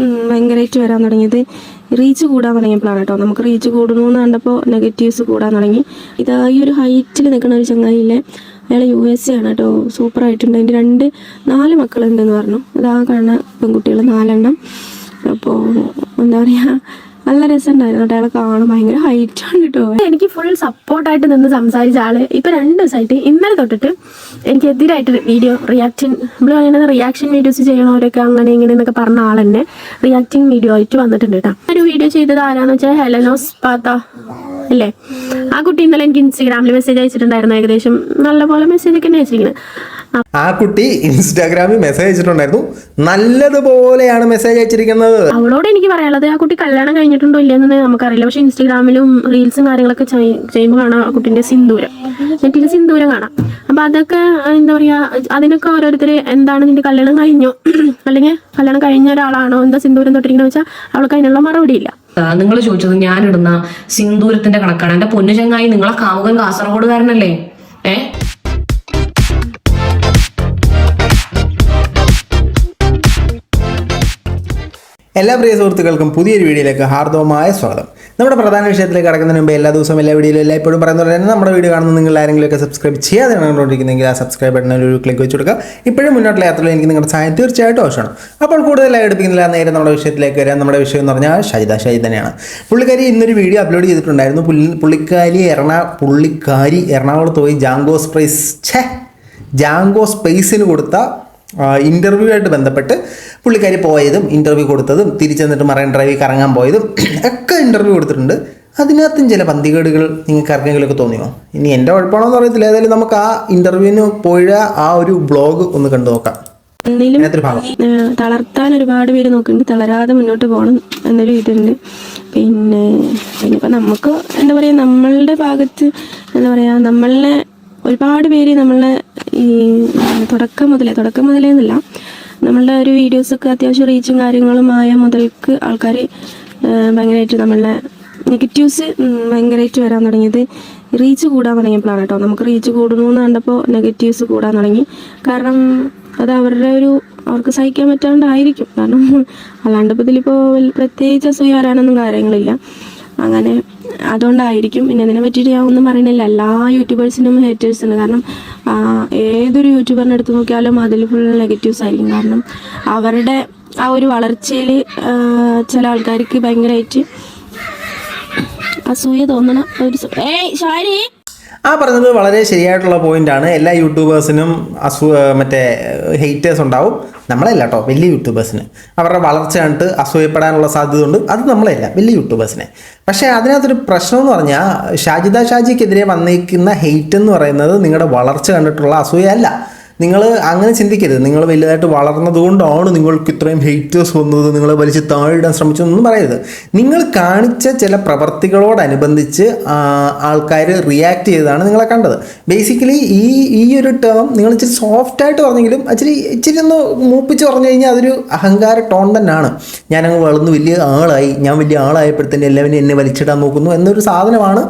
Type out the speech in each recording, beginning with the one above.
ഭയങ്കരമായിട്ട് വരാൻ തുടങ്ങിയത്. റീച്ച് കൂടാൻ തുടങ്ങിയപ്പോഴാണ് കേട്ടോ. നമുക്ക് റീച്ച് കൂടണമെന്ന് കണ്ടപ്പോൾ നെഗറ്റീവ്സ് കൂടാൻ തുടങ്ങി. ഇതാ ഈ ഒരു ഹൈറ്റിൽ നിൽക്കുന്ന ഒരു ചങ്ങായില്ലേ അയാൾ യു എസ് എ ആണ് കേട്ടോ. സൂപ്പർ ആയിട്ടുണ്ട്. അതിന്റെ രണ്ട് നാല് മക്കളുണ്ടെന്ന് പറഞ്ഞു. അതാ കാണുന്ന പെൺകുട്ടികൾ നാലെണ്ണം. അപ്പോൾ എന്താ പറയുക നല്ല രസമുണ്ടായിരുന്നു അയാളെ കാണാൻ ഭയങ്കര ഹൈറ്റ് ആണ് കേട്ടോ. എനിക്ക് ഫുൾ സപ്പോർട്ടായിട്ട് നിന്ന് സംസാരിച്ച ആൾ ഇപ്പൊ രണ്ട് ദിവസമായിട്ട് ഇന്നലെ തൊട്ടിട്ട് എനിക്ക് എതിരായിട്ട് വീഡിയോ റിയാക്ഷൻ നമ്മൾ അങ്ങനെ റിയാക്ഷൻ വീഡിയോസ് ചെയ്യണവരൊക്കെ അങ്ങനെ ഇങ്ങനെ എന്നൊക്കെ പറഞ്ഞ ആൾ തന്നെ റിയാക്ടിങ് വീഡിയോ ആയിട്ട് വന്നിട്ടുണ്ട് കേട്ടോ. ഒരു വീഡിയോ ചെയ്തത് ആരാന്ന് വെച്ചാൽ ഹെലനോസ് പാത്ത അല്ലേ? ആ കുട്ടി ഇന്നലെ എനിക്ക് ഇൻസ്റ്റാഗ്രാമിൽ മെസ്സേജ് അയച്ചിട്ടുണ്ടായിരുന്നു. ഏകദേശം നല്ലപോലെ മെസ്സേജ് ഒക്കെ അയച്ചിരിക്കുന്നത് ആ കുട്ടി ഇൻസ്റ്റാഗ്രാമിൽ മെസ്സേജ് അയച്ചിട്ടുണ്ടായിരുന്നു. നല്ലതുപോലെയാണ് മെസ്സേജ് അയച്ചിരിക്കുന്നത്. അവളോട് എനിക്ക് പറയാനുള്ളത് ആ കുട്ടി കല്യാണം കഴിഞ്ഞിട്ടുണ്ടോ ഇല്ലെന്ന് നമുക്കറിയില്ല. പക്ഷെ ഇൻസ്റ്റാഗ്രാമിലും റീൽസും കാര്യങ്ങളൊക്കെ ചെയ്യുമ്പോൾ കാണാം ആ കുട്ടിന്റെ സിന്ദൂരം. നെറ്റിന്റെ സിന്ദൂരം കാണാം. അപ്പൊ അതൊക്കെ എന്താ പറയാ അതിനൊക്കെ ഓരോരുത്തർ എന്താണ് നിന്റെ കല്യാണം കഴിഞ്ഞോ? അല്ലെങ്കിൽ കല്യാണം കഴിഞ്ഞ ഒരാളാണോ? എന്താ സിന്ദൂരം തൊട്ടിരിക്കണ വെച്ചാൽ അവൾക്ക് അതിനുള്ള മറുപടി ഇല്ല. നിങ്ങൾ ചോദിച്ചത് ഞാനിടുന്ന സിന്ദൂരത്തിന്റെ കണക്കാണ്. എന്റെ പൊന്നു ചങ്ങായി നിങ്ങളെ കാമുകൻ കാസർഗോഡുകാരനല്ലേ? ഏ? എല്ലാ പ്രിയ സുഹൃത്തുക്കൾക്കും പുതിയൊരു വീഡിയോയിലേക്ക് ഹാർദവമായ സ്വാഗതം. നമ്മുടെ പ്രധാന വിഷയത്തിലേക്ക് കടക്കുന്നതിന് മുമ്പ് എല്ലാ ദിവസവും എല്ലാ വീഡിയോയിലും എല്ലായ്പ്പോഴും പറയുന്നത് തന്നെ നമ്മുടെ വീഡിയോ കാണുന്ന നിങ്ങൾ ആരെങ്കിലുമൊക്കെ സബ്സ്ക്രൈബ് ചെയ്യാതെ കണ്ടുകൊണ്ടിരിക്കുന്നെങ്കിൽ ആ സബ്സ്ക്രൈബ് ബട്ടണിൽ ഒരു ക്ലിക്ക് വെച്ച് കൊടുക്കുക. ഇപ്പോഴും മുന്നോട്ടുള്ള യാത്രയിൽ എനിക്ക് നിങ്ങളുടെ സഹായം തീർച്ചയായിട്ടും ആവശ്യമാണ്. അപ്പോൾ കൂടുതലായി എടുപ്പിക്കുന്നില്ല നേരെ നമ്മുടെ വിഷയത്തിലേക്ക് വരാൻ നമ്മുടെ വിഷയം എന്ന് പറഞ്ഞാൽ ഷൈദ ഷൈദ് തന്നെയാണ്. പുള്ളിക്കാരി ഇന്നൊരു വീഡിയോ അപ്ലോഡ് ചെയ്തിട്ടുണ്ടായിരുന്നു. പുള്ളി- പുള്ളിക്കാരി എറണാ പുള്ളിക്കാരി എറണാകുളത്ത് പോയി ജാങ്കോസ് പ്രൈസ് ഛേ ജാങ്കോ സ്പേസിന് കൊടുത്ത ഇന്റർവ്യൂ ആയിട്ട് ബന്ധപ്പെട്ട് പുള്ളിക്കാരി പോയതും ഇന്റർവ്യൂ കൊടുത്തതും തിരിച്ചെന്നിട്ട് മറൈൻ ഡ്രൈവിൽ കറങ്ങാൻ പോയതും ഒക്കെ ഇന്റർവ്യൂ കൊടുത്തിട്ടുണ്ട്. അതിനകത്തും ചില പന്തികേടുകൾ നിങ്ങൾക്ക് ആർക്കെങ്കിലുമൊക്കെ തോന്നിയോ? ഇനി എന്റെ കുഴപ്പമാണോ എന്ന് അറിയത്തില്ല. ഏതായാലും നമുക്ക് ആ ഇന്റർവ്യൂവിന് പോയ ആ ഒരു ബ്ലോഗ് ഒന്ന് കണ്ടു നോക്കാം. എന്തെങ്കിലും തളർത്താൻ ഒരുപാട് പേര് നോക്കുന്നുണ്ട്. തളരാതെ മുന്നോട്ട് പോകണം എന്നൊരു ഇതുണ്ട്. പിന്നെ പിന്നെ ഇപ്പം നമുക്ക് എന്താ പറയുക നമ്മളുടെ ഭാഗത്ത് എന്താ പറയുക നമ്മളെ ഒരുപാട് പേര് നമ്മളെ ഈ തുടക്കം മുതലേ തുടക്കം മുതലേ എന്നല്ല. നമ്മളുടെ ഒരു വീഡിയോസൊക്കെ അത്യാവശ്യം റീച്ചും കാര്യങ്ങളും ആയ മുതൽക്ക് ആൾക്കാർ ഭയങ്കരമായിട്ട് നമ്മളുടെ നെഗറ്റീവ്സ് ഭയങ്കരമായിട്ട് വരാൻ തുടങ്ങിയത് റീച്ച് കൂടാൻ തുടങ്ങിയപ്പോഴാണ് കേട്ടോ. നമുക്ക് റീച്ച് കൂടുന്നു എന്ന് കണ്ടപ്പോൾ നെഗറ്റീവ്സ് കൂടാൻ തുടങ്ങി. കാരണം അത് അവരുടെ ഒരു അവർക്ക് സഹിക്കാൻ പറ്റാണ്ടായിരിക്കും. കാരണം അല്ലാണ്ട് ഇപ്പോൾ ഇതിലിപ്പോൾ പ്രത്യേകിച്ച് അസൂയ വരാനൊന്നും കാര്യങ്ങളില്ല. അങ്ങനെ അതുകൊണ്ടായിരിക്കും പിന്നെ അതിനെ പറ്റിയിട്ട് ഞാൻ ഒന്നും പറയണില്ല എല്ലാ യൂട്യൂബേഴ്സിനും ഹേറ്റേഴ്സ് ഉണ്ട്. കാരണം ഏതൊരു യൂട്യൂബറിനെ എടുത്ത് നോക്കിയാലും അതിൽ ഫുൾ നെഗറ്റീവ്സ് ആയിരിക്കും. കാരണം അവരുടെ ആ ഒരു വളർച്ചയിൽ ചില ആൾക്കാർക്ക് ഭയങ്കരമായിട്ട് അസൂയ തോന്നണ ഒരു ഏയ് ഷാരി! ആ പറഞ്ഞത് വളരെ ശരിയായിട്ടുള്ള പോയിന്റാണ് എല്ലാ യൂട്യൂബേഴ്സിനും അസു മറ്റേ ഹെയ്റ്റേഴ്സ് ഉണ്ടാവും. നമ്മളല്ല കേട്ടോ വലിയ യൂട്യൂബേഴ്സിന് അവരുടെ വളർച്ച കണ്ടിട്ട് അസൂയപ്പെടാനുള്ള സാധ്യത ഉണ്ട് അത് നമ്മളല്ല വലിയ യൂട്യൂബേഴ്സിനെ പക്ഷേ അതിനകത്തൊരു പ്രശ്നം എന്ന് പറഞ്ഞാൽ ഷാജിദ ഷാജിക്കെതിരെ വന്നിരിക്കുന്ന ഹെയ്റ്റ് എന്ന് പറയുന്നത് നിങ്ങളുടെ വളർച്ച കണ്ടിട്ടുള്ള അസൂയല്ല നിങ്ങൾ അങ്ങനെ ചിന്തിക്കരുത്. നിങ്ങൾ വലുതായിട്ട് വളർന്നതുകൊണ്ടാണ് നിങ്ങൾക്ക് ഇത്രയും ഹെയ്റ്റേഴ്സ് വന്നത്. നിങ്ങളെ വലിച്ച് താഴിടാൻ ശ്രമിച്ചതൊന്നും പറയരുത്. നിങ്ങൾ കാണിച്ച ചില പ്രവർത്തികളോടനുബന്ധിച്ച് ആൾക്കാർ റിയാക്ട് ചെയ്തതാണ് നിങ്ങളെ കണ്ടത്. ബേസിക്കലി ഈ ഈ ഒരു ടേം നിങ്ങൾ ഇച്ചിരി സോഫ്റ്റായിട്ട് പറഞ്ഞെങ്കിലും ഇച്ചിരി ഇച്ചിരി ഒന്ന് മൂപ്പിച്ച് പറഞ്ഞു കഴിഞ്ഞാൽ അതൊരു അഹങ്കാര ടോൺ തന്നെയാണ്. ഞാനങ്ങ് വളർന്ന് വലിയ ആളായി. ഞാൻ വലിയ ആളായപ്പോഴത്തേന് എല്ലാവരും എന്നെ വലിച്ചിടാൻ നോക്കുന്നു എന്നൊരു സാധനമാണ്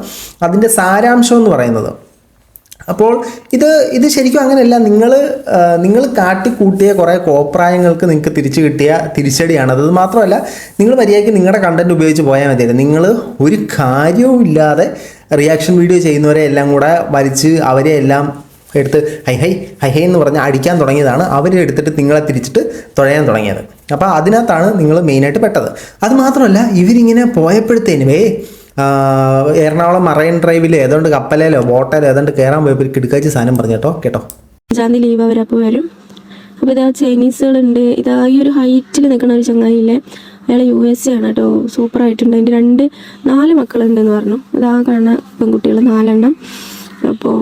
അതിന്റെ സാരാംശം എന്ന് പറയുന്നത്. അപ്പോൾ ഇത് ഇത് ശരിക്കും അങ്ങനെയല്ല. നിങ്ങൾ നിങ്ങൾ കാട്ടിക്കൂട്ടിയ കുറേ കോപ്രായങ്ങൾക്ക് നിങ്ങൾക്ക് തിരിച്ചു കിട്ടിയ തിരിച്ചടിയാണ്. അത് മാത്രമല്ല നിങ്ങൾ മര്യാദയ്ക്ക് നിങ്ങളുടെ കണ്ടന്റ് ഉപയോഗിച്ച് പോയാൽ മതിയല്ലോ നിങ്ങൾ ഒരു കാര്യവും ഇല്ലാതെ റിയാക്ഷൻ വീഡിയോ ചെയ്യുന്നവരെ എല്ലാം കൂടെ വലിച്ച് അവരെ എല്ലാം എടുത്ത് ഹൈ ഹൈ ഹൈ ഹൈ എന്ന് പറഞ്ഞ് അടിക്കാൻ തുടങ്ങിയതാണ്. അവരെ എടുത്തിട്ട് നിങ്ങളെ തിരിച്ചിട്ട് തുഴയാൻ തുടങ്ങിയത്. അപ്പോൾ അതിനകത്താണ് നിങ്ങൾ മെയിനായിട്ട് പെട്ടത്. അതുമാത്രമല്ല ഇവരിങ്ങനെ പോയപ്പോഴത്തേനുമേ എറണാകുളം മറൈൻ ഡ്രൈവിൽ ഏതാണ്ട് കപ്പലേലോ ബോട്ടേലോ ഏതാണ്ട് കയറാൻ പോയപ്പോൾ കിടക്കാച്ച് സാധനം പറഞ്ഞു കേട്ടോ കേട്ടോ. അഞ്ചാം തീയതി ലീവ് അവരപ്പോൾ വരും. അപ്പോൾ ഇതാ ചൈനീസുകളുണ്ട്. ഇതാ ഈ ഒരു ഹൈറ്റിൽ നിൽക്കുന്ന ഒരു ചങ്ങായില്ലേ അയാൾ യു എസ് ആണ് കേട്ടോ. സൂപ്പർ ആയിട്ടുണ്ട്. അതിന്റെ രണ്ട് നാല് മക്കളുണ്ടെന്ന് പറഞ്ഞു. അതാ കാണുന്ന പെൺകുട്ടികൾ നാലെണ്ണം. അപ്പോൾ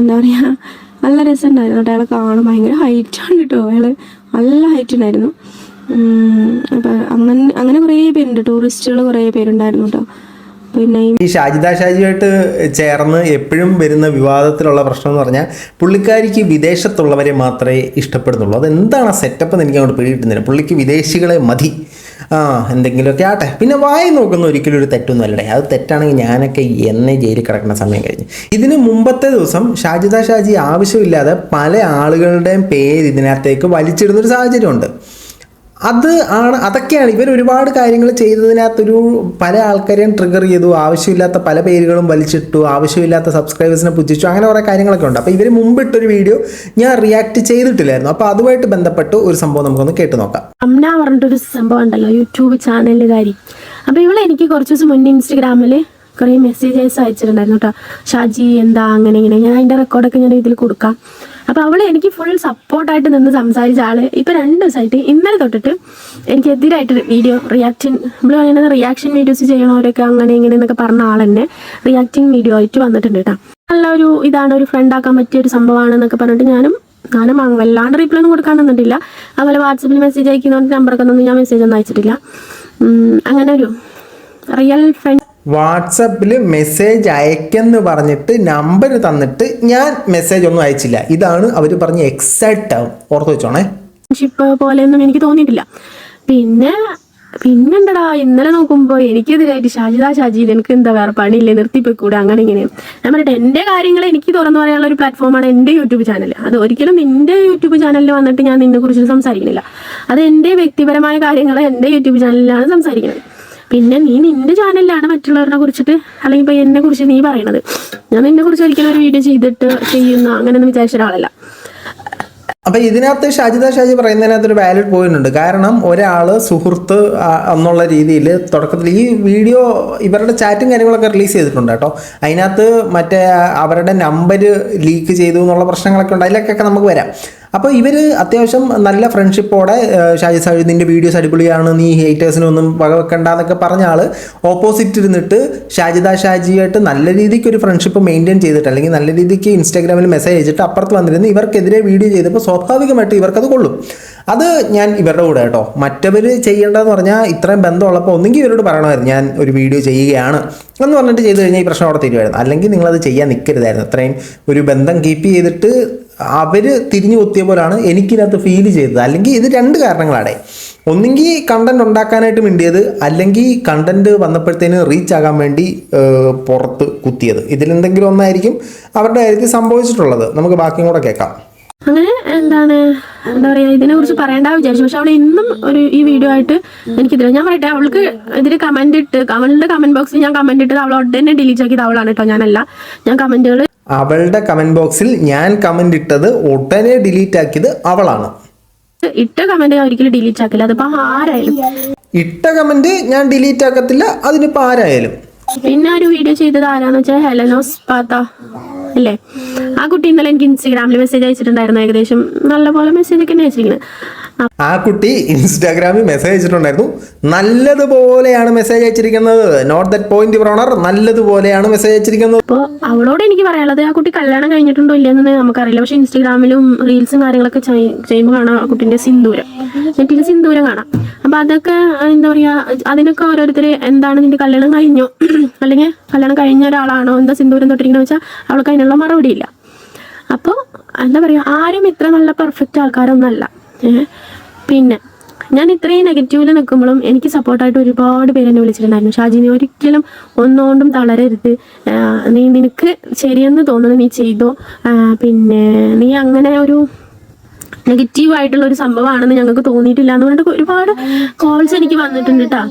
എന്താ പറയുക നല്ല രസമുണ്ടായിരുന്നു കേട്ടോ. അയാളെ കാണും ഭയങ്കര ഹൈറ്റാണ് കേട്ടോ. അയാൾ നല്ല ഹൈറ്റ് ഉണ്ടായിരുന്നു. അപ്പോൾ അങ്ങനെ അങ്ങനെ കുറേ പേരുണ്ട്. ടൂറിസ്റ്റുകൾ കുറേ പേരുണ്ടായിരുന്നു കേട്ടോ. പിന്നെ ഈ ഷാജിദ ഷാജിയായിട്ട് ചേർന്ന് എപ്പോഴും വരുന്ന വിവാദത്തിലുള്ള പ്രശ്നം എന്ന് പറഞ്ഞാൽ പുള്ളിക്കാരിക്ക് വിദേശത്തുള്ളവരെ മാത്രമേ ഇഷ്ടപ്പെടുന്നുള്ളൂ. അതെന്താണ് ആ സെറ്റപ്പ് എന്ന് എനിക്ക് അങ്ങോട്ട് പിടിയിട്ടുന്നില്ല പുള്ളിക്ക് വിദേശികളെ മതി. ആ എന്തെങ്കിലുമൊക്കെ ആട്ടെ പിന്നെ വായി നോക്കുന്ന ഒരിക്കലും ഒരു തെറ്റൊന്നും അല്ലേ അത് തെറ്റാണെങ്കിൽ ഞാനൊക്കെ എന്നെ ജയിലിൽ കിടക്കുന്ന സമയം കഴിഞ്ഞ്. ഇതിന് മുമ്പത്തെ ദിവസം ഷാജിദ ഷാജി ആവശ്യമില്ലാതെ പല ആളുകളുടെയും പേര് ഇതിനകത്തേക്ക് വലിച്ചിടുന്നൊരു സാഹചര്യമുണ്ട്. അത് ആണ് അതൊക്കെയാണ്. ഇവർ ഒരുപാട് കാര്യങ്ങൾ ചെയ്തതിനകത്തൊരു പല ആൾക്കാരെയും ട്രിഗർ ചെയ്തു. ആവശ്യമില്ലാത്ത പല പേരുകളും വലിച്ചിട്ടു ആവശ്യമില്ലാത്ത സബ്സ്ക്രൈബേഴ്സിനെ പുച്ഛിച്ചു അങ്ങനെ കുറേ കാര്യങ്ങളൊക്കെ ഉണ്ട്. അപ്പോൾ ഇവർ മുമ്പിട്ടൊരു വീഡിയോ ഞാൻ റിയാക്ട് ചെയ്തിട്ടില്ലായിരുന്നു. അപ്പോൾ അതുമായിട്ട് ബന്ധപ്പെട്ട് ഒരു സംഭവം നമുക്കൊന്ന് കേട്ടു നോക്കാം. അമ്ന പറഞ്ഞിട്ടൊരു സംഭവം ഉണ്ടല്ലോ യൂട്യൂബ് ചാനലുകാരി അപ്പോൾ ഇവളെ എനിക്ക് കുറച്ച് ദിവസം മുന്നേ ഇൻസ്റ്റഗ്രാമിൽ കുറേ മെസ്സേജസ് അയച്ചിട്ടുണ്ടായിരുന്നു കേട്ടോ. ഷാജി എന്താ അങ്ങനെ ഇങ്ങനെ ഞാൻ അതിന്റെ റെക്കോർഡൊക്കെ ഞാൻ ഇതിൽ കൊടുക്കാം. അപ്പോൾ അവൾ എനിക്ക് ഫുൾ സപ്പോർട്ടായിട്ട് നിന്ന് സംസാരിച്ച ആൾ ഇപ്പോൾ രണ്ട് ദിവസമായിട്ട് ഇന്നലെ തൊട്ടിട്ട് എനിക്ക് എതിരായിട്ട് വീഡിയോ റിയാക്ഷൻ നമ്മൾ പറയുന്നത് റിയാക്ഷൻ വീഡിയോസ് ചെയ്യണവരൊക്കെ അങ്ങനെ ഇങ്ങനെ എന്നൊക്കെ പറഞ്ഞ ആൾ തന്നെ റിയാക്ടിങ് വീഡിയോ ആയിട്ട് വന്നിട്ടുണ്ട് കേട്ടോ. നല്ല ഒരു ഇതാണ് ഒരു ഫ്രണ്ട് ആക്കാൻ പറ്റിയ ഒരു സംഭവമാണെന്നൊക്കെ പറഞ്ഞിട്ട് ഞാനും ഞാനും വല്ലാണ്ട് റിപ്ലൈ ഒന്നും കൊടുക്കാൻ നിന്നിട്ടില്ല. അതുപോലെ വാട്സപ്പിൽ മെസ്സേജ് അയക്കുന്നതുകൊണ്ട് നമ്പറൊക്കെ ഒന്നും ഞാൻ മെസ്സേജ് ഒന്നും അയച്ചിട്ടില്ല. അങ്ങനെ ഒരു റിയൽ ഫ്രണ്ട് വാട്സപ്പിൽ മെസ്സേജ് അയക്കെന്ന് പറഞ്ഞിട്ട് നമ്പർ തന്നിട്ട് ഞാൻ മെസ്സേജ് ഒന്നും അയച്ചില്ല. ഇതാണ് അവർ പറഞ്ഞ എക്സൈറ്റ് ആവും ഓർത്ത് വെച്ചോണേ. പോലെയൊന്നും എനിക്ക് തോന്നിയിട്ടില്ല. പിന്നെ പിന്നെന്തടാ ഇന്നലെ നോക്കുമ്പോൾ എനിക്കെതിരായിട്ട് ഷാജിദ ഷാജി എനിക്ക് എന്താ വേറെ പണിയില്ലേ നിർത്തിപ്പോയിക്കൂടെ അങ്ങനെ ഇങ്ങനെ. ഞാൻ പറഞ്ഞിട്ട് എന്റെ കാര്യങ്ങൾ എനിക്ക് തുറന്നു പറയാനുള്ള ഒരു പ്ലാറ്റ്ഫോമാണ് എന്റെ യൂട്യൂബ് ചാനൽ അത് ഒരിക്കലും നിന്റെ യൂട്യൂബ് ചാനലിൽ വന്നിട്ട് ഞാൻ നിന്നെ കുറിച്ച് സംസാരിക്കുന്നില്ല അത് എന്റെ വ്യക്തിപരമായ കാര്യങ്ങൾ എന്റെ യൂട്യൂബ് ചാനലിലാണ് സംസാരിക്കുന്നത് പിന്നെ നീ നിന്റെ ചാനലിലാണ് മറ്റുള്ളവരെ കുറിച്ചിട്ട് അല്ലെങ്കിൽ എന്നെ കുറിച്ച് നീ പറയണത്. ഞാൻ നിന്നെ കുറിച്ച് ഒരിക്കലും ഒരു വീഡിയോ ചെയ്തിട്ട് ചെയ്യുന്ന അങ്ങനെയൊന്നും വിചാരിച്ച ഒരാളല്ല. അപ്പൊ ഇതിനകത്ത് ഷാജിദ ഷാജി പറയുന്നതിനകത്ത് ഒരു വാലിഡ് പോയിന്റ് ഉണ്ട്. കാരണം ഒരാൾ സുഹൃത്ത് എന്നുള്ള രീതിയിൽ തുടക്കത്തിൽ ഈ വീഡിയോ ഇവരുടെ ചാറ്റും കാര്യങ്ങളൊക്കെ റിലീസ് ചെയ്തിട്ടുണ്ട് കേട്ടോ. അതിനകത്ത് മറ്റേ അവരുടെ നമ്പർ ലീക്ക് ചെയ്തു എന്നുള്ള പ്രശ്നങ്ങളൊക്കെ ഉണ്ട്. അതിലൊക്കെ നമുക്ക് വരാം. അപ്പോൾ ഇവർ അത്യാവശ്യം നല്ല ഫ്രണ്ട്ഷിപ്പോടെ ഷാജി സാഹിദ് നിന്റെ വീഡിയോസ് അടിപൊളിയാണ് നീ ഹേറ്റേഴ്സിനൊന്നും വകവെക്കണ്ട എന്നൊക്കെ പറഞ്ഞ ആൾ ഓപ്പോസിറ്റ് ഇരുന്നിട്ട് ഷാജിദ ഷാജിയായിട്ട് നല്ല രീതിക്ക് ഒരു ഫ്രണ്ട്ഷിപ്പ് മെയിന്റെയിൻ ചെയ്തിട്ട് അല്ലെങ്കിൽ നല്ല രീതിക്ക് ഇൻസ്റ്റാഗ്രാമിൽ മെസ്സേജ് അയച്ചിട്ട് അപ്പുറത്ത് വന്നിരുന്ന് ഇവർക്കെതിരെ വീഡിയോ ചെയ്തപ്പോൾ സ്വാഭാവികമായിട്ട് ഇവർക്കത് കൊള്ളും. അത് ഞാൻ ഇവരുടെ കൂടെ കേട്ടോ. മറ്റവർ ചെയ്യേണ്ടതെന്ന് പറഞ്ഞാൽ ഇത്രയും ബന്ധമുള്ളപ്പോൾ ഒന്നെങ്കിൽ ഇവരോട് പറയണമായിരുന്നു ഞാൻ ഒരു വീഡിയോ ചെയ്യുകയാണ് എന്ന് പറഞ്ഞിട്ട് ചെയ്ത് കഴിഞ്ഞാൽ ഈ പ്രശ്നം അവിടെ തീരുമായിരുന്നു. അല്ലെങ്കിൽ നിങ്ങളത് ചെയ്യാൻ നിൽക്കരുതായിരുന്നു. അത്രയും ഒരു ബന്ധം കീപ്പ് ചെയ്തിട്ട് അവർ തിരിഞ്ഞു കൊത്തിയ പോലാണ് എനിക്കിതിനകത്ത് ഫീൽ ചെയ്തത്. അല്ലെങ്കിൽ ഇത് രണ്ട് കാരണങ്ങളാണ്. ഒന്നെങ്കിൽ കണ്ടന്റ് ഉണ്ടാക്കാനായിട്ട് മിണ്ടിയത് അല്ലെങ്കിൽ കണ്ടന്റ് വന്നപ്പോഴത്തേന് റീച്ച് ആകാൻ വേണ്ടി പുറത്ത് കുത്തിയത്. ഇതിലെന്തെങ്കിലും ഒന്നായിരിക്കും അവരുടെ കാര്യത്തിൽ സംഭവിച്ചിട്ടുള്ളത്. നമുക്ക് ബാക്കിയും കൂടെ കേൾക്കാം. അങ്ങനെ എന്താണ് എന്താ പറയാ ഇതിനെ കുറിച്ച് പറയേണ്ട വിചാരിച്ചു. പക്ഷെ അവൾ ഇന്നും ഒരു ഈ വീഡിയോ ആയിട്ട് എനിക്കിതില്ല ഞാൻ പറയട്ടെ അവൾക്ക് ഇതിൽ കമന്റ് ഇട്ട് അവളുടെ കമന്റ് ബോക്സിൽ ഞാൻ കമന്റ് ഇട്ടത് അവൾ ഉടനെ ഡിലീറ്റ് ആക്കിയത് അവളാണ് കേട്ടോ ഞാനല്ല. ഞാൻ കമന്റുകൾ അവളുടെ കമന്റ് ബോക്സിൽ ഞാൻ കമന്റ് ഇട്ടത് ഉടനെ ഡിലീറ്റ് ആക്കിയത് അവളാണ്. ഇട്ട കമന്റ് ഞാൻ ഒരിക്കലും ഡിലീറ്റ് ആക്കില്ല. അതിപ്പോ ആരായാലും. ഇട്ട കമന്റ് ഞാൻ ഡിലീറ്റ് ആക്കത്തില്ല അതിനിപ്പോ ആരായാലും. പിന്നെ ഒരു വീഡിയോ ചെയ്തത് ആരാന്ന് വെച്ചാൽ ഹെലനോസ് പാത്ത അല്ലേ? ആ കുട്ടി ഇന്നലെ എനിക്ക് ഇൻസ്റ്റാഗ്രാമിൽ മെസ്സേജ് അയച്ചിട്ടുണ്ടായിരുന്നു. ഏകദേശം നല്ലപോലെ മെസ്സേജ് ഒക്കെ അയച്ചിരിക്കുന്നത് ആ കുട്ടി ഇൻസ്റ്റാഗ്രാമിൽ മെസ്സേജ് അയച്ചിട്ടുണ്ടായിരുന്നു. നല്ലതുപോലെയാണ് മെസ്സേജ് അയച്ചിരിക്കുന്നത്. നോട്ട് ദറ്റ് പോയിന്റ് ബ്രോണർ നല്ലതുപോലെയാണ് മെസ്സേജ് അയച്ചിരിക്കുന്നത്. അപ്പോൾ അവളോട് എനിക്ക് പറയാനുള്ളത് ആ കുട്ടി കല്യാണം കഴിഞ്ഞിട്ടുണ്ടോ ഇല്ലെന്ന് നമുക്കറിയില്ല. പക്ഷെ ഇൻസ്റ്റാഗ്രാമിലും റീൽസും കാര്യങ്ങളൊക്കെ ചെയ്- ചെയ്യുമ്പോൾ കാണാം ആ കുട്ടിന്റെ സിന്ദൂരം. നെറ്റിൽ സിന്ദൂരം കാണാം. അപ്പൊ അതൊക്കെ എന്താ പറയാ അതിനൊക്കെ ഓരോരുത്തർ എന്താണ് നിന്റെ കല്യാണം കഴിഞ്ഞോ? അല്ലെങ്കിൽ കല്യാണം കഴിഞ്ഞ ഒരാളാണോ? എന്താ സിന്ദൂരം തൊട്ടിരിക്കണമെന്ന് വെച്ചാൽ അവൾക്ക് അതിനുള്ള മറുപടി ഇല്ല അപ്പോൾ എന്താ പറയാ ആരും ഇത്ര നല്ല പെർഫെക്റ്റ് ആൾക്കാരൊന്നല്ല. പിന്നെ ഞാൻ ഇത്രയും നെഗറ്റീവിൽ നിൽക്കുമ്പോഴും എനിക്ക് സപ്പോർട്ടായിട്ട് ഒരുപാട് പേര് എന്നെ വിളിച്ചിട്ടുണ്ടായിരുന്നു. ഷാജി നീ ഒരിക്കലും ഒന്നുകൊണ്ടും തളരരുത്. നീ നിനക്ക് ശരിയെന്ന് തോന്നുന്നു നീ ചെയ്തോ? പിന്നെ നീ അങ്ങനെ ഒരു നെഗറ്റീവ് ആയിട്ടുള്ള ഒരു സംഭവമാണെന്ന് ഞങ്ങൾക്ക് തോന്നിയിട്ടില്ല എന്ന് പറഞ്ഞിട്ട് ഒരുപാട് കോൾസ് എനിക്ക് വന്നിട്ടുണ്ട് കേട്ടോ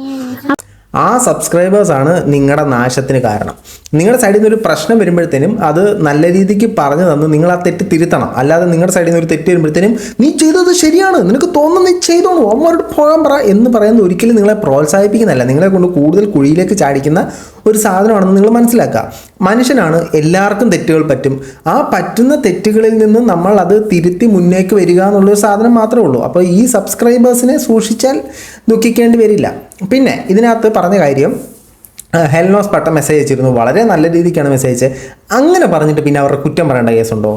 ആ സബ്സ്ക്രൈബേഴ്സ് ആണ് നിങ്ങളുടെ നാശത്തിന് കാരണം. നിങ്ങളുടെ സൈഡിൽ നിന്ന് ഒരു പ്രശ്നം വരുമ്പോഴത്തേനും അത് നല്ല രീതിക്ക് പറഞ്ഞു തന്ന് നിങ്ങൾ ആ തെറ്റ് തിരുത്തണം. അല്ലാതെ നിങ്ങളുടെ സൈഡിൽ നിന്ന് ഒരു തെറ്റ് വരുമ്പോഴത്തേനും നീ ചെയ്തത് ശരിയാണ്. നിനക്ക് തോന്നുന്നു നീ ചെയ്തോളൂ. അമ്മോട് പോകാൻ പറ എന്ന് പറയുന്നത് ഒരിക്കലും നിങ്ങളെ പ്രോത്സാഹിപ്പിക്കുന്നതല്ല. നിങ്ങളെ കൊണ്ട് കൂടുതൽ കുഴിയിലേക്ക് ചാടിക്കുന്ന ഒരു സാധനമാണെന്ന് നിങ്ങൾ മനസ്സിലാക്കുക. മനുഷ്യനാണ് എല്ലാവർക്കും തെറ്റുകൾ പറ്റും. ആ പറ്റുന്ന തെറ്റുകളിൽ നിന്ന് നമ്മൾ അത് തിരുത്തി മുന്നേക്ക് വരിക എന്നുള്ളൊരു സാധനം മാത്രമേ ഉള്ളൂ. അപ്പോൾ ഈ സബ്സ്ക്രൈബേഴ്സിനെ സൂക്ഷിച്ചാൽ ദുഃഖിക്കേണ്ടി വരില്ല. പിന്നെ ഇതിനകത്ത് പറഞ്ഞ കാര്യം ഹെൽനോസ് പട്ട മെസ്സേജ് അയച്ചിരുന്നു. വളരെ നല്ല രീതിക്കാണ് മെസ്സേജ് അങ്ങനെ പറഞ്ഞിട്ട് പിന്നെ അവരുടെ കുറ്റം പറയേണ്ട കേസുണ്ടോ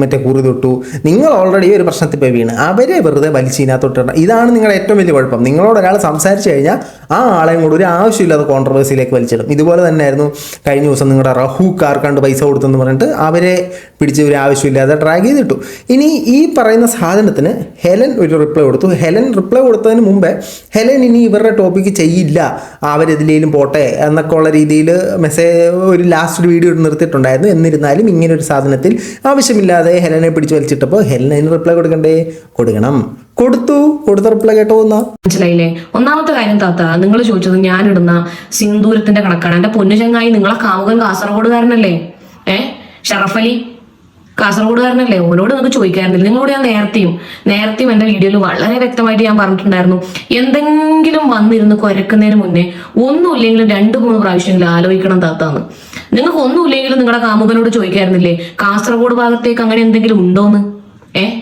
മറ്റേ കുറി തൊട്ടു. നിങ്ങൾ ഓൾറെഡി ഒരു പ്രശ്നത്തിൽ പോയി വീണ്. അവരെ വെറുതെ വലിച്ചിനകത്തോട്ട് ഇതാണ് നിങ്ങളുടെ ഏറ്റവും വലിയ കുഴപ്പം. നിങ്ങളോട് ഒരാൾ സംസാരിച്ചു കഴിഞ്ഞാൽ ആ ആളെയും കൂടെ ഒരു ആവശ്യമില്ലാത്ത കോൺട്രവേഴ്സിയിലേക്ക് വലിച്ചിടും. ഇതുപോലെ തന്നെയായിരുന്നു കഴിഞ്ഞ ദിവസം നിങ്ങളുടെ റഹു കാർക്കാണ്ട് പൈസ കൊടുത്തെന്ന് പറഞ്ഞിട്ട് അവരെ പിടിച്ച് ഒരു ആവശ്യമില്ലാതെ ഡ്രാഗ് ചെയ്തിട്ടു. ഇനി ഈ പറയുന്ന സാധനത്തിന് ഹെലൻ ഒരു റിപ്ലൈ കൊടുത്തു. ഹെലൻ റിപ്ലൈ കൊടുത്തതിന് മുമ്പേ ഹെലൻ ഇനി ഇവരുടെ ടോപ്പിക്ക് ചെയ്യില്ല. അവരെതിലേലും പോട്ടെ എന്നൊക്കെ ഉള്ള രീതിയിൽ മെസ്സേജ് ഒരു ലാസ്റ്റ് ഒരു വീഡിയോ നിർത്തിയിട്ടുണ്ടായിരുന്നു. എന്നിരുന്നാലും ഇങ്ങനെ ഒരു സാധനത്തിൽ ആവശ്യമില്ലാതെ ഹെലനെ പിടിച്ചു വലിച്ചിട്ടപ്പോൾ ഹെലൻ അതിന് റിപ്ലൈ കൊടുക്കണ്ടേ? കൊടുക്കണം. കൊടുത്തു. കൊടുത്ത റിപ്ലൈ കേട്ടോ എന്നാ മനസ്സിലായില്ലേ? ഒന്നാമത്തെ കാര്യം താത്ത നിങ്ങൾ ചോദിച്ചത് ഞാൻ ഇടുന്ന സിന്ദൂരത്തിന്റെ കണക്കാണ്. എന്റെ പൊന്നു ചങ്ങായി നിങ്ങളെ കാമുകൻ കാസർഗോഡുകാരനല്ലേ? ഏ? ഷറഫലി കാസർഗോഡുകാരനല്ലേ? ഓനോട് നമുക്ക് ചോദിക്കാറില്ല നിങ്ങളോട് ഞാൻ നേരത്തെയും നേരത്തെയും എന്റെ വീഡിയോയിൽ വളരെ വ്യക്തമായിട്ട് ഞാൻ പറഞ്ഞിട്ടുണ്ടായിരുന്നു. എന്തെങ്കിലും വന്നിരുന്ന് കുരക്കുന്നതിന് മുന്നേ ഒന്നുമില്ലെങ്കിലും രണ്ട് മൂന്ന് പ്രാവശ്യമെങ്കിലും ആലോചിക്കണം താത്താന്ന്. നിങ്ങൾക്ക് ഒന്നുമില്ലെങ്കിലും നിങ്ങളുടെ കാമുകനോട് ചോദിക്കാറുന്നില്ലേ? കാസർഗോഡ് ഭാഗത്തേക്ക് അങ്ങനെ എന്തെങ്കിലും ഉണ്ടോന്ന്? ഏ?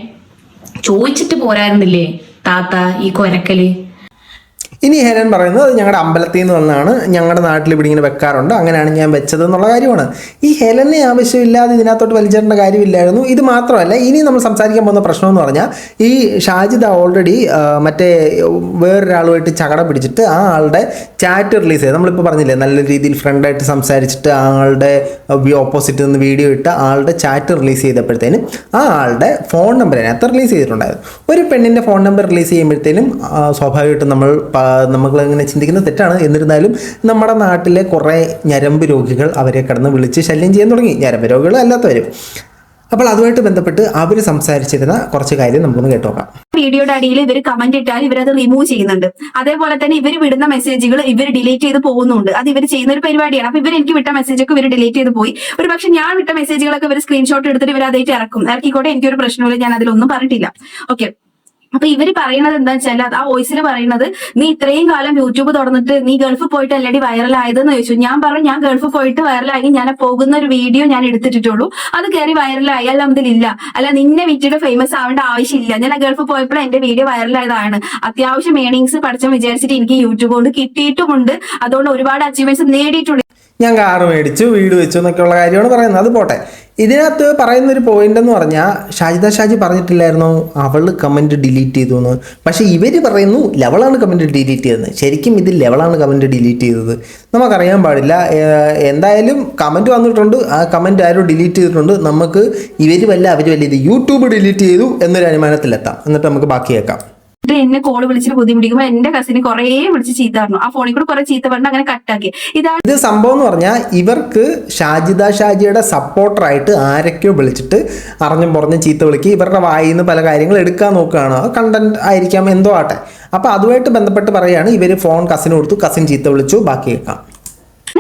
ചോദിച്ചിട്ട് പോരായിരുന്നില്ലേ? താത്ത ഈ കൊരക്കൽ? ഇനി ഹേരൻ പറയുന്നത് അത് ഞങ്ങളുടെ അമ്പലത്തിൽ നിന്ന് വന്നതാണ് ഞങ്ങളുടെ നാട്ടിൽ ഇവിടെ ഇങ്ങനെ വെക്കാറുണ്ട്. അങ്ങനെയാണ് ഞാൻ വെച്ചത് എന്നുള്ള കാര്യമാണ്. ഈ ഹെലനെ ആവശ്യമില്ലാതെ ഇതിനകത്തോട്ട് വലിച്ചേണ്ട കാര്യമില്ലായിരുന്നു. ഇത് മാത്രമല്ല ഇനി നമ്മൾ സംസാരിക്കാൻ പോകുന്ന പ്രശ്നം എന്ന് പറഞ്ഞാൽ ഈ ഷാജിദ ഓൾറെഡി മറ്റേ വേറൊരാളുമായിട്ട് ചകട പിടിച്ചിട്ട് ആ ആളുടെ ചാറ്റ് റിലീസ് ചെയ്ത് നമ്മളിപ്പോൾ പറഞ്ഞില്ലേ നല്ല രീതിയിൽ ഫ്രണ്ടായിട്ട് സംസാരിച്ചിട്ട് ആ ആളുടെ ഓപ്പോസിറ്റ് നിന്ന് വീഡിയോ ഇട്ട് ആളുടെ ചാറ്റ് റിലീസ് ചെയ്തപ്പോഴത്തേനും ആ ആളുടെ ഫോൺ നമ്പർ അതിനകത്ത് റിലീസ് ചെയ്തിട്ടുണ്ടായിരുന്നു. ഒരു പെണ്ണിന്റെ ഫോൺ നമ്പർ റിലീസ് ചെയ്യുമ്പോഴത്തേനും സ്വാഭാവികമായിട്ടും നമ്മൾ അങ്ങനെ ചിന്തിക്കുന്നത് തെറ്റാണ്. എന്നിരുന്നാലും നമ്മുടെ നാട്ടിലെ കുറേ ഞരമ്പ് രോഗികൾ അവരെ കടന്ന് വിളിച്ച് ശല്യം ചെയ്യാൻ തുടങ്ങി. ഞരമ്പ് രോഗികൾ അല്ലാത്തവരും. അപ്പോൾ അതുമായിട്ട് ബന്ധപ്പെട്ട് അവർ സംസാരിച്ചിരുന്ന കുറച്ച് കാര്യം നമുക്കൊന്ന് കേട്ടോക്കാം. വീഡിയോയുടെ അടിയിൽ ഇവർ കമന്റ് ഇട്ടാൽ ഇവരത് റിമൂവ് ചെയ്യുന്നുണ്ട്. അതേപോലെ തന്നെ ഇവർ വിടുന്ന മെസ്സേജുകൾ ഇവർ ഡിലീറ്റ് ചെയ്ത് പോകുന്നുണ്ട്. അത് ഇവർ ചെയ്യുന്ന ഒരു പരിപാടിയാണ്. അപ്പൊ ഇവർ എനിക്ക് വിട്ട മെസ്സേജൊക്കെ ഇവർ ഡിലീറ്റ് ചെയ്ത് പോയി. ഒരു പക്ഷെ ഞാൻ വിട്ട മെസ്സേജുകളൊക്കെ ഇവർ സ്ക്രീൻഷോട്ട് എടുത്തിട്ട് ഇവർ അതായിട്ട് ഇറക്കും. ഇറക്കിക്കോട്ടെ എനിക്കൊരു പ്രശ്നമില്ല ഞാൻ അതിലൊന്നും പറഞ്ഞിട്ടില്ല. ഓക്കെ അപ്പൊ ഇവർ പറയുന്നത് എന്താ വെച്ചാൽ ആ വോയിസിൽ പറയുന്നത് നീ ഇത്രയും കാലം യൂട്യൂബ് തുറന്നിട്ട് നീ ഗൾഫ് പോയിട്ട് അല്ലടി വൈറലായതെന്ന് ചോദിച്ചു. ഞാൻ പറഞ്ഞു ഞാൻ ഗൾഫ് പോയിട്ട് വൈറലായി ഞാൻ പോകുന്ന ഒരു വീഡിയോ ഞാൻ എടുത്തിട്ടുള്ളൂ അത് കയറി വൈറലായി അല്ല അതിലില്ല അല്ല നിന്നെ വിറ്റിട്ട് ഫേമസ് ആവേണ്ട ആവശ്യമില്ല. ഞാൻ ഗൾഫ് പോയപ്പോൾ എന്റെ വീഡിയോ വൈറലായതാണ് അത്യാവശ്യം ഏണിങ്സ് പഠിച്ചു വിചാരിച്ചിട്ട് എനിക്ക് യൂട്യൂബ് കൊണ്ട് കിട്ടിയിട്ടുമുണ്ട്. അതുകൊണ്ട് ഒരുപാട് അച്ചീവ്മെന്റ്സ് നേടിയിട്ടുണ്ട്. ഞാൻ കാർ മേടിച്ചു വീട് വെച്ചു എന്നൊക്കെയുള്ള കാര്യമാണ് പറയുന്നത്. അത് പോട്ടെ. ഇതിനകത്ത് പറയുന്ന ഒരു പോയിന്റ് എന്ന് പറഞ്ഞാൽ ഷാജിദ ഷാജി പറഞ്ഞിട്ടില്ലായിരുന്നു? അവൾ കമന്റ് ഡിലീറ്റ് ചെയ്തു എന്ന് പക്ഷെ ഇവർ പറയുന്നു ലെവളാണ് കമന്റ് ഡിലീറ്റ് ചെയ്തത് ശരിക്കും ഇത് ലെവളാണ് കമന്റ് ഡിലീറ്റ് ചെയ്തത്. നമുക്കറിയാൻ പാടില്ല. എന്തായാലും കമന്റ് വന്നിട്ടുണ്ട്. ആ കമന്റ് ആരും ഡിലീറ്റ് ചെയ്തിട്ടുണ്ട്. നമുക്ക് ഇവർ വല്ല അവർ വല്ല ഇത് യൂട്യൂബ് ഡിലീറ്റ് ചെയ്തു എന്നൊരു അനുമാനത്തിലെത്താം. എന്നിട്ട് നമുക്ക് ബാക്കി കേൾക്കാം എന്നിട്ട് എന്നെ കോൾ വിളിച്ചിട്ട് ബുദ്ധിമുട്ടിക്കുമ്പോൾ എന്റെ കസിന് കുറേ വിളിച്ച് ചീത്ത പറഞ്ഞു. ആ ഫോണിൽ കൂടെ കുറെ ചീത്ത പറഞ്ഞു അങ്ങനെ കട്ടാക്കി ഇതാണ് ഇത് സംഭവം എന്ന് പറഞ്ഞാൽ ഇവർക്ക് ഷാജിദ ഷാജിയുടെ സപ്പോർട്ടറായിട്ട് ആരൊക്കെയോ വിളിച്ചിട്ട് അറിഞ്ഞും പുറഞ്ഞും ചീത്ത വിളിക്കുക ഇവരുടെ വായിൽ നിന്ന് പല കാര്യങ്ങൾ എടുക്കാൻ നോക്കുകയാണ്. കണ്ടന്റ് ആയിരിക്കാം എന്തോ ആട്ടെ. അപ്പോൾ അതുമായിട്ട് ബന്ധപ്പെട്ട് പറയുകയാണ് ഇവർ ഫോൺ കസിന് കൊടുത്തു കസിൻ ചീത്ത വിളിച്ചു ബാക്കി കേൾക്കാം.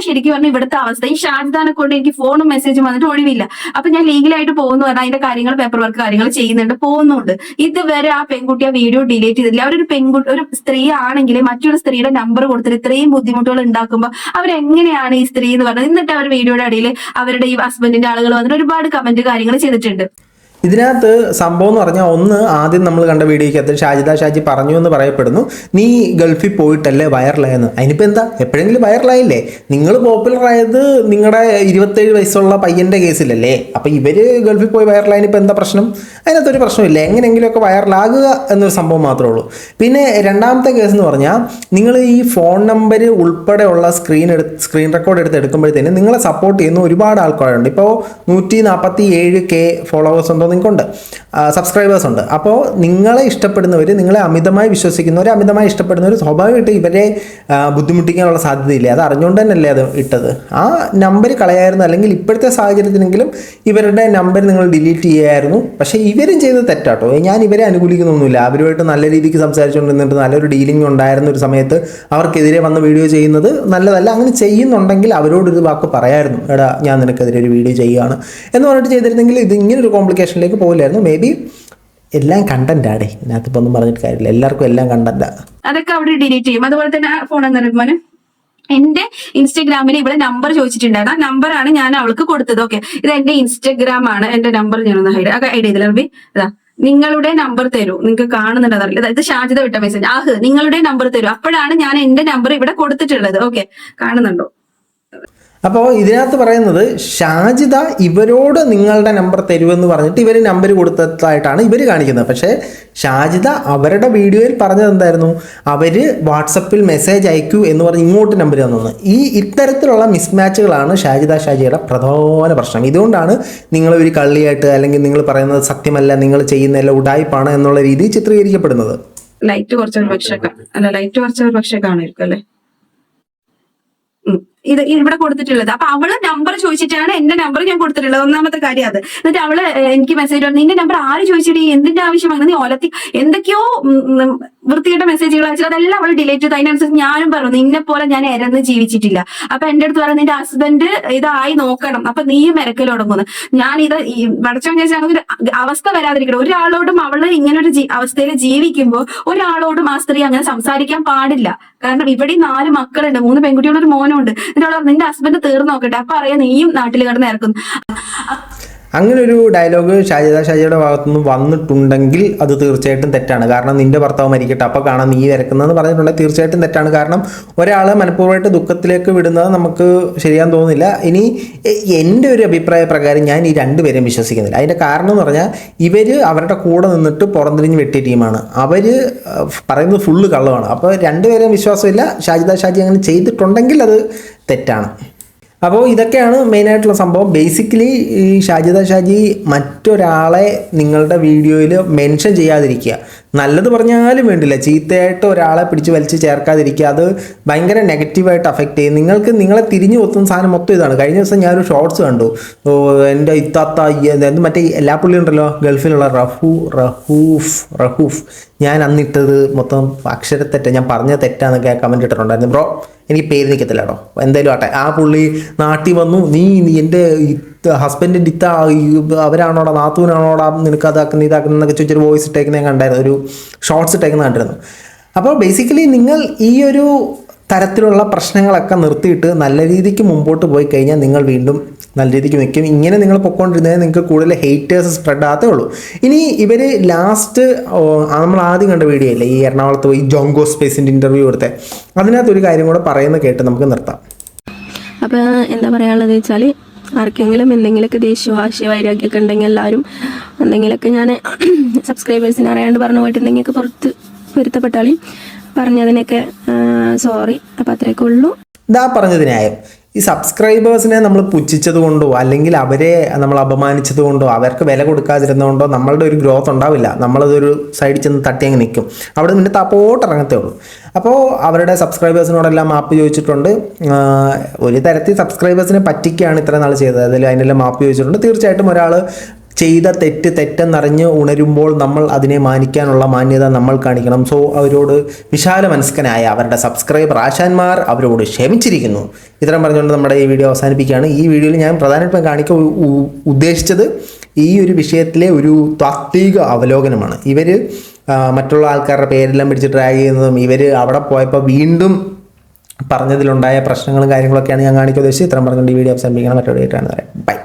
ശരിക്കും പറഞ്ഞാൽ ഇവിടുത്തെ അവസ്ഥ. ഈ ഷാജിദാനെ കൊണ്ട് എനിക്ക് ഫോണും മെസ്സേജും വന്നിട്ട് ഒഴിവില്ല. അപ്പൊ ഞാൻ ലീഗലായിട്ട് പോകുന്നു. പറഞ്ഞാൽ അതിന്റെ കാര്യങ്ങൾ പേപ്പർ വർക്ക് കാര്യങ്ങൾ ചെയ്യുന്നുണ്ട്. പോകുന്നുണ്ട്. ഇതുവരെ ആ പെൺകുട്ടി ആ വീഡിയോ ഡിലീറ്റ് ചെയ്തില്ല അവരൊരു പെൺകുട്ടി ഒരു സ്ത്രീ ആണെങ്കിൽ മറ്റൊരു സ്ത്രീയുടെ നമ്പർ കൊടുത്തിട്ട് ഇത്രയും ബുദ്ധിമുട്ടുകൾ ഉണ്ടാക്കുമ്പോൾ അവരെങ്ങനെയാണ് ഈ സ്ത്രീ എന്ന് പറഞ്ഞത്? എന്നിട്ട് അവർ വീഡിയോയുടെ അടിയിൽ അവരുടെ ഈ ഹസ്ബൻഡിന്റെ ആളുകൾ വന്നിട്ട് ഒരുപാട് കമന്റ് കാര്യങ്ങൾ ചെയ്തിട്ടുണ്ട്. ഇതിനകത്ത് സംഭവം എന്ന് പറഞ്ഞാൽ ഒന്ന് ആദ്യം നമ്മൾ കണ്ട വീഡിയോയ്ക്കകത്ത് ഷാജിദ ഷാജി പറഞ്ഞു എന്ന് പറയപ്പെടുന്നു. നീ ഗൾഫിൽ പോയിട്ടല്ലേ വൈറലായെന്ന്. അതിനിപ്പോൾ എന്താ? എപ്പോഴെങ്കിലും വൈറലായില്ലേ? നിങ്ങൾ പോപ്പുലർ ആയത് നിങ്ങളുടെ ഇരുപത്തേഴ് വയസ്സുള്ള പയ്യന്റെ കേസിലല്ലേ? അപ്പോൾ ഇവർ ഗൾഫിൽ പോയി വൈറലായതിനിപ്പോൾ എന്താ പ്രശ്നം? അതിനകത്തൊരു പ്രശ്നമില്ല. എങ്ങനെയെങ്കിലുമൊക്കെ വൈറലാകുക എന്നൊരു സംഭവം മാത്രമേ ഉള്ളൂ. പിന്നെ രണ്ടാമത്തെ കേസ് എന്ന് പറഞ്ഞാൽ നിങ്ങൾ ഈ ഫോൺ നമ്പർ ഉൾപ്പെടെയുള്ള സ്ക്രീൻ എടുത്ത് സ്ക്രീൻ റെക്കോർഡ് എടുത്ത് എടുക്കുമ്പോഴത്തേന് നിങ്ങളെ സപ്പോർട്ട് ചെയ്യുന്ന ഒരുപാട് ആൾക്കാരുണ്ട്. ഇപ്പോൾ നൂറ്റി നാൽപ്പത്തി ഏഴ് കെ ഫോളോവേഴ്സ് ഉണ്ടോ നിങ്ങൾക്കുണ്ട്. സബ്സ്ക്രൈബേഴ്സ് ഉണ്ട്. അപ്പോൾ നിങ്ങളെ ഇഷ്ടപ്പെടുന്നവർ നിങ്ങളെ അമിതമായി വിശ്വസിക്കുന്നവർ അമിതമായി ഇഷ്ടപ്പെടുന്നവർ സ്വാഭാവികമായിട്ട് ഇവരെ ബുദ്ധിമുട്ടിക്കാനുള്ള സാധ്യതയില്ല? അത് അറിഞ്ഞുകൊണ്ട് തന്നെയല്ലേ അത് ഇട്ടത്. ആ നമ്പർ കളയായിരുന്നു. അല്ലെങ്കിൽ ഇപ്പോഴത്തെ സാഹചര്യത്തിനെങ്കിലും ഇവരുടെ നമ്പർ നിങ്ങൾ ഡിലീറ്റ് ചെയ്യായിരുന്നു. പക്ഷേ ഇവരും ചെയ്തത് തെറ്റാട്ടോ. ഞാൻ ഇവരെ അനുകൂലിക്കുന്നൊന്നുമില്ല. അവരുമായിട്ട് നല്ല രീതിക്ക് സംസാരിച്ചുകൊണ്ടിരുന്നിട്ട് നല്ലൊരു ഡീലിംഗ് ഉണ്ടായിരുന്ന ഒരു സമയത്ത് അവർക്കെതിരെ വന്ന് വീഡിയോ ചെയ്യുന്നത് നല്ലതല്ല. അങ്ങനെ ചെയ്യുന്നുണ്ടെങ്കിൽ അവരോടൊരു വാക്ക് പറയായിരുന്നു. എടാ ഞാൻ നിനക്കെതിരെ ഒരു വീഡിയോ ചെയ്യുകയാണ് എന്ന് പറഞ്ഞിട്ട് ചെയ്തിരുന്നെങ്കിൽ ഇത് ഇങ്ങനൊരു കോംപ്ലിക്കേഷനിലേക്ക് പോകില്ലായിരുന്നു മേ ബി എല്ലാം കണ്ടന്റ് ആടേ. ഇതിനകത്ത് ഇപ്പം ഒന്നും പറഞ്ഞിട്ട് കാര്യമില്ല. എല്ലാവർക്കും എല്ലാം കണ്ടന്റാണ് അതൊക്കെ അവിടെ ഡിലീറ്റ് ചെയ്യും. അതുപോലെ തന്നെ ഫോൺ എന്നറിയുമ്പോൾ എന്റെ ഇൻസ്റ്റഗ്രാമിൽ ഇവിടെ നമ്പർ ചോദിച്ചിട്ടുണ്ടായിരുന്നു. ആ നമ്പറാണ് ഞാൻ അവൾക്ക് കൊടുത്തത്. ഓക്കെ ഇത് എന്റെ ഇൻസ്റ്റഗ്രാം ആണ്. എന്റെ നമ്പർ ഞാനൊന്ന് ഹൈഡ് ഹൈഡ് ചെയ്തില്ല റബി അതാ നിങ്ങളുടെ നമ്പർ തരൂ. നിങ്ങൾക്ക് കാണുന്നുണ്ട് അതായത് ഷാജിത വിട്ട മെസ്സേജ് ആഹ് നിങ്ങളുടെ നമ്പർ തരൂ. അപ്പോഴാണ് ഞാൻ എന്റെ നമ്പർ ഇവിടെ കൊടുത്തിട്ടുള്ളത്. ഓക്കെ കാണുന്നുണ്ടോ? അപ്പോൾ ഇതിനകത്ത് പറയുന്നത് ഷാജിദ ഇവരോട് നിങ്ങളുടെ നമ്പർ തരുമെന്ന് പറഞ്ഞിട്ട് ഇവർ നമ്പർ കൊടുത്തതായിട്ടാണ് ഇവർ കാണിക്കുന്നത്. പക്ഷേ ഷാജിദ അവരുടെ വീഡിയോയിൽ പറഞ്ഞത് എന്തായിരുന്നു? അവർ വാട്സപ്പിൽ മെസ്സേജ് അയക്കൂ എന്ന് പറഞ്ഞ് ഇങ്ങോട്ട് നമ്പർ തന്നു ഈ ഇത്തരത്തിലുള്ള മിസ്മാച്ചുകളാണ് ഷാജിദ ഷാജിയുടെ പ്രധാന പ്രശ്നം. ഇതുകൊണ്ടാണ് നിങ്ങൾ ഒരു കള്ളിയായിട്ട് അല്ലെങ്കിൽ നിങ്ങൾ പറയുന്നത് സത്യമല്ല നിങ്ങൾ ചെയ്യുന്നതല്ല ഉടായ്പാണ് എന്നുള്ള രീതിയിൽ ചിത്രീകരിക്കപ്പെടുന്നത്. ലൈറ്റ് കുറച്ചൊരു പക്ഷേ അല്ല ലൈറ്റ് കുറച്ചൊരു പക്ഷേ കാണായിരിക്കും അല്ലേ. ഇത് ഇവിടെ കൊടുത്തിട്ടുള്ളത്. അപ്പൊ അവൾ നമ്പർ ചോദിച്ചിട്ടാണ് എന്റെ നമ്പർ ഞാൻ കൊടുത്തിട്ടുള്ളത്. ഒന്നാമത്തെ കാര്യം അത്. എന്നിട്ട് അവൾ എനിക്ക് മെസ്സേജ് പറഞ്ഞു നിന്റെ നമ്പർ ആര് ചോദിച്ചിട്ട് എന്തിന്റെ ആവശ്യമാണ്? നീ ഓലത്തി എന്തൊക്കെയോ വൃത്തികെട്ട മെസ്സേജുകൾ അയച്ചത് അതെല്ലാം അവൾ ഡിലേറ്റ് ചെയ്തു. അതിനനുസരിച്ച് ഞാനും പറഞ്ഞു നിന്നെ പോലെ ഞാൻ ഇരന്ന് ജീവിച്ചിട്ടില്ല. അപ്പൊ എന്റെ അടുത്ത് പറഞ്ഞു നിന്റെ ഹസ്ബൻഡ് ഇതായി നോക്കണം. അപ്പൊ നീയും മെരക്കൽ തുടങ്ങുന്നു. ഞാൻ ഇത് വടച്ചോ അങ്ങനെ ഒരു അവസ്ഥ വരാതിരിക്കണം ഒരാളോടും അവൾ ഇങ്ങനെ ഒരു അവസ്ഥയിൽ ജീവിക്കുമ്പോൾ ഒരാളോടും ആ സ്ത്രീ അങ്ങനെ സംസാരിക്കാൻ പാടില്ല. കാരണം ഇവിടെ നാല് മക്കളുണ്ട്. മൂന്ന് പെൺകുട്ടികളും ഒരു മോനും ഉണ്ട് എന്നിട്ട് നിന്റെ ഹസ്ബൻഡ് തീർന്നു നോക്കട്ടെ. അപ്പൊ അറിയാം നീയും നാട്ടിൽ കിടന്ന് ഇറക്കുന്നു. അങ്ങനെ ഒരു ഡയലോഗ് ഷാജിദ ഷാജിയുടെ ഭാഗത്തുനിന്ന് വന്നിട്ടുണ്ടെങ്കിൽ അത് തീർച്ചയായിട്ടും തെറ്റാണ്. കാരണം നിന്റെ ഭർത്താവ് മരിക്കട്ടെ അപ്പോൾ കാണാൻ നീ വരക്കുന്നതെന്ന് പറഞ്ഞിട്ടുണ്ടെങ്കിൽ തീർച്ചയായിട്ടും തെറ്റാണ്. കാരണം ഒരാളെ മനഃപൂർവമായിട്ട് ദുഃഖത്തിലേക്ക് വിടുന്നത് നമുക്ക് ശരിയാൻ തോന്നുന്നില്ല. ഇനി എന്റെ ഒരു അഭിപ്രായ പ്രകാരം ഞാൻ ഈ രണ്ടുപേരെയും വിശ്വസിക്കുന്നില്ല. അതിന്റെ കാരണം എന്ന് പറഞ്ഞാൽ ഇവർ അവരുടെ കൂടെ നിന്നിട്ട് പുറംതിരിഞ്ഞ് വെട്ടിയ ടീമാണ്. അവർ പറയുന്നത് ഫുള്ള് കള്ളമാണ്. അപ്പോൾ രണ്ടുപേരെയും വിശ്വാസമില്ല. ഷാജിദ ഷാജി അങ്ങനെ ചെയ്തിട്ടുണ്ടെങ്കിൽ അത് തെറ്റാണ്. അപ്പോൾ ഇതൊക്കെയാണ് മെയിനായിട്ടുള്ള സംഭവം. ബേസിക്കലി ഈ ഷാജിദ ഷാജി മറ്റൊരാളെ നിങ്ങളുടെ വീഡിയോയിൽ മെൻഷൻ ചെയ്യാതിരിക്കുക. നല്ലത് പറഞ്ഞാലും വേണ്ടില്ല. ചീത്തയായിട്ട് ഒരാളെ പിടിച്ച് വലിച്ച് ചേർക്കാതിരിക്കുക അത് ഭയങ്കര നെഗറ്റീവായിട്ട് അഫക്റ്റ് ചെയ്യും. നിങ്ങൾക്ക് നിങ്ങളെ തിരിഞ്ഞു കൊത്തുന്ന സാധനം മൊത്തം ഇതാണ്. കഴിഞ്ഞ ദിവസം ഞാനൊരു ഷോർട്സ് കണ്ടു. എന്റെ ഇത്താത്ത എന്ത് മറ്റേ എല്ലാ പുള്ളി ഉണ്ടല്ലോ ഗൾഫിലുള്ള റഹു റഹൂഫ് റഹൂഫ്. ഞാൻ അന്നിട്ടത് മൊത്തം അക്ഷരത്തെറ്റ ഞാൻ പറഞ്ഞ തെറ്റാന്നൊക്കെ കമന്റ് ഇട്ടിട്ടുണ്ടായിരുന്നു. ബ്രോ എനിക്ക് പേര് നിൽക്കത്തില്ല കേട്ടോ എന്തായാലും ആട്ടെ. ആ പുള്ളി നാട്ടിൽ വന്നു നീ എന്റെ ഹസ്ബൻഡിന്റെ ഇത്ത ഈ അവരാണോടാ നാത്തൂനാണോടാ നിനക്ക് അതാക്കുന്ന ഇതാക്കുന്ന എന്നൊക്കെ ചോദിച്ചൊരു വോയിസ് ഇട്ടേക്കുന്ന ഞാൻ കണ്ടായിരുന്നു. ഒരു ഷോർട്സ് ഇട്ടേക്കുന്ന കണ്ടിരുന്നു. അപ്പോൾ ബേസിക്കലി നിങ്ങൾ ഈ ഒരു തരത്തിലുള്ള പ്രശ്നങ്ങളൊക്കെ നിർത്തിയിട്ട് നല്ല രീതിക്ക് മുമ്പോട്ട് പോയി കഴിഞ്ഞാൽ നിങ്ങൾ വീണ്ടും നല്ല രീതിക്ക് നിൽക്കും. ഇങ്ങനെ നിങ്ങൾ പൊയ്ക്കൊണ്ടിരുന്നതിന് നിങ്ങൾക്ക് കൂടുതൽ ഹെയ്റ്റേഴ്സ് സ്പ്രെഡ് ആകത്തേ ഉള്ളൂ. ഇനി ഇവർ ലാസ്റ്റ് നമ്മൾ ആദ്യം കണ്ട വീഡിയോ അല്ലേ ഈ എറണാകുളത്ത് പോയി ജോങ്കോ സ്പേസിന്റെ ഇന്റർവ്യൂ കൊടുത്തേ. അതിനകത്ത് ഒരു കാര്യം കൂടെ പറയുന്നത് കേട്ട് നമുക്ക് നിർത്താം. അപ്പോൾ എന്താ പറയാനുള്ളത് വെച്ചാൽ ആർക്കെങ്കിലും എന്തെങ്കിലുമൊക്കെ ദേഷ്യവാശി വൈരാഗ്യമൊക്കെ ഉണ്ടെങ്കിൽ എല്ലാവരും എന്തെങ്കിലുമൊക്കെ ഞാൻ സബ്സ്ക്രൈബേഴ്സിനെ അറിയാണ്ട് പറഞ്ഞു പോയിട്ടുണ്ടെങ്കിൽ പുറത്ത് വരുത്തപ്പെട്ടാളി പറഞ്ഞതിനൊക്കെ സോറി അപ്പം അത്രയൊക്കെ ഉള്ളൂ. ഇതാ പറഞ്ഞത് ഈ സബ്സ്ക്രൈബേഴ്സിനെ നമ്മൾ പുച്ഛിച്ചത് കൊണ്ടോ അല്ലെങ്കിൽ അവരെ നമ്മൾ അപമാനിച്ചത് കൊണ്ടോ അവർക്ക് വില കൊടുക്കാതിരുന്നതുകൊണ്ടോ നമ്മളുടെ ഒരു ഗ്രോത്ത് ഉണ്ടാവില്ല. നമ്മളതൊരു സൈഡിൽ ചെന്ന് തട്ടി അങ്ങ് നിൽക്കും അവിടെ നിന്ന് തപ്പോട്ട് ഇറങ്ങത്തേ ഉള്ളൂ. അപ്പോൾ അവരുടെ സബ്സ്ക്രൈബേഴ്സിനോടെല്ലാം മാപ്പ് ചോദിച്ചിട്ടുണ്ട്. ഒരു തരത്തിൽ സബ്സ്ക്രൈബേഴ്സിനെ പറ്റിക്കുകയാണ് ഇത്ര നാൾ ചെയ്തത്. അതിൽ അതിനെല്ലാം മാപ്പ് ചോദിച്ചിട്ടുണ്ട്. തീർച്ചയായിട്ടും ഒരാൾ ചെയ്ത തെറ്റ് തെറ്റെന്നറിഞ്ഞ് ഉണരുമ്പോൾ നമ്മൾ അതിനെ മാനിക്കാനുള്ള മാന്യത നമ്മൾ കാണിക്കണം. സോ അവരോട് വിശാല മനസ്കനായ അവരുടെ സബ്സ്ക്രൈബർ ആശാന്മാർ അവരോട് ക്ഷമിച്ചിരിക്കുന്നു. ഇത്രയും പറഞ്ഞുകൊണ്ട് നമ്മുടെ ഈ വീഡിയോ അവസാനിപ്പിക്കുകയാണ്. ഈ വീഡിയോയിൽ ഞാൻ പ്രധാനമായിട്ടും കാണിക്കാൻ ഉദ്ദേശിച്ചത് ഈ ഒരു വിഷയത്തിലെ ഒരു താത്വിക അവലോകനമാണ്. ഇവർ മറ്റുള്ള ആൾക്കാരുടെ പേരെല്ലാം പിടിച്ച് ഡ്രാഗ് ചെയ്യുന്നതും ഇവർ അവിടെ പോയപ്പോൾ വീണ്ടും പറഞ്ഞതിലുണ്ടായ പ്രശ്നങ്ങളും കാര്യങ്ങളൊക്കെയാണ് ഞാൻ കാണിക്കാൻ ഉദ്ദേശിച്ചത്. ഇത്രയും പറഞ്ഞുകൊണ്ട് ഈ വീഡിയോ അവസാനിപ്പിക്കണം മറ്റൊരു ഡേറ്റാണ് ബൈ